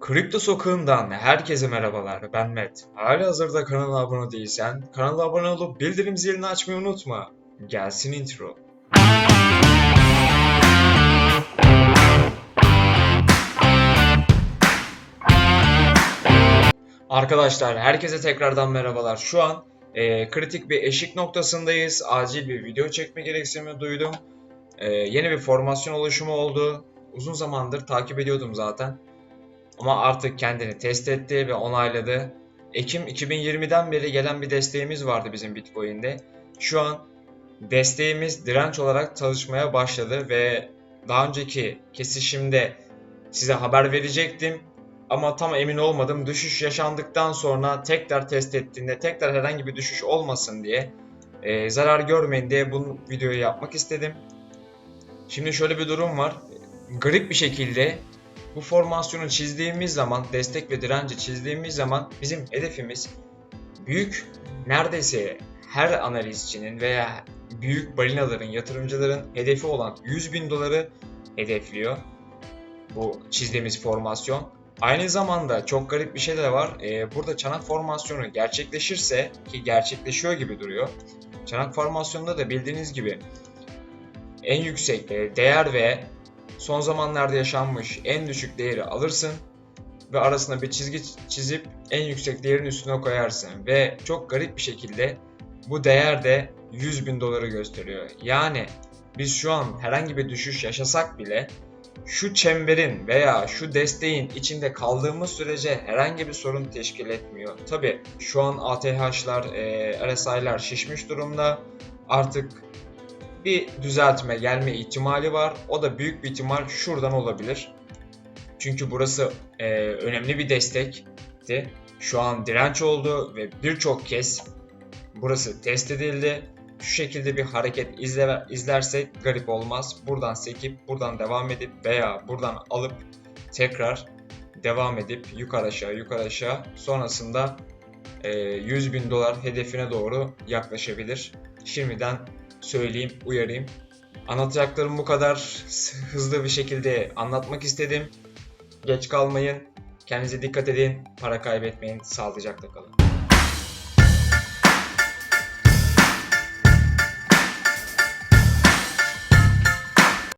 Kripto Sokağı'ndan herkese merhabalar. Ben Met. Hali hazırda kanala abone değilsen, kanala abone olup bildirim zilini açmayı unutma. Gelsin intro. Arkadaşlar herkese tekrardan merhabalar. Şu an e, kritik bir eşik noktasındayız. Acil bir video çekme gereksinimi duydum. E, yeni bir formasyon oluşumu oldu. Uzun zamandır takip ediyordum zaten. Ama artık kendini test etti ve onayladı. Ekim 2020'den beri gelen bir desteğimiz vardı bizim Bitcoin'de. Şu an desteğimiz direnç olarak çalışmaya başladı ve daha önceki kesişimde size haber verecektim. Ama tam emin olmadım. Düşüş yaşandıktan sonra tekrar test ettiğinde tekrar herhangi bir düşüş olmasın diye e, zarar görmeyin diye bu videoyu yapmak istedim. Şimdi şöyle bir durum var. Garip bir şekilde bu formasyonu çizdiğimiz zaman, destek ve direnci çizdiğimiz zaman bizim hedefimiz büyük neredeyse her analizcinin veya büyük balinaların, yatırımcıların hedefi olan 100 bin doları hedefliyor bu çizdiğimiz formasyon. Aynı zamanda çok garip bir şey de var. Ee, burada çanak formasyonu gerçekleşirse ki gerçekleşiyor gibi duruyor. Çanak formasyonunda da bildiğiniz gibi en yüksek e, değer ve son zamanlarda yaşanmış en düşük değeri alırsın ve arasına bir çizgi çizip en yüksek değerin üstüne koyarsın ve çok garip bir şekilde bu değer de 100 bin doları gösteriyor. Yani biz şu an herhangi bir düşüş yaşasak bile şu çemberin veya şu desteğin içinde kaldığımız sürece herhangi bir sorun teşkil etmiyor. Tabi şu an ATH'lar, e, RSI'lar şişmiş durumda. Artık bir düzeltme gelme ihtimali var. O da büyük bir ihtimal şuradan olabilir. Çünkü burası e, önemli bir destekti. Şu an direnç oldu ve birçok kez burası test edildi. Şu şekilde bir hareket izle, izlersek garip olmaz. Buradan sekip buradan devam edip veya buradan alıp tekrar devam edip yukarı aşağı yukarı aşağı sonrasında e, 100 bin dolar hedefine doğru yaklaşabilir. Şimdiden söyleyeyim, uyarayım. Anlatacaklarım bu kadar hızlı bir şekilde anlatmak istedim. Geç kalmayın, kendinize dikkat edin, para kaybetmeyin, sağlıcakla kalın.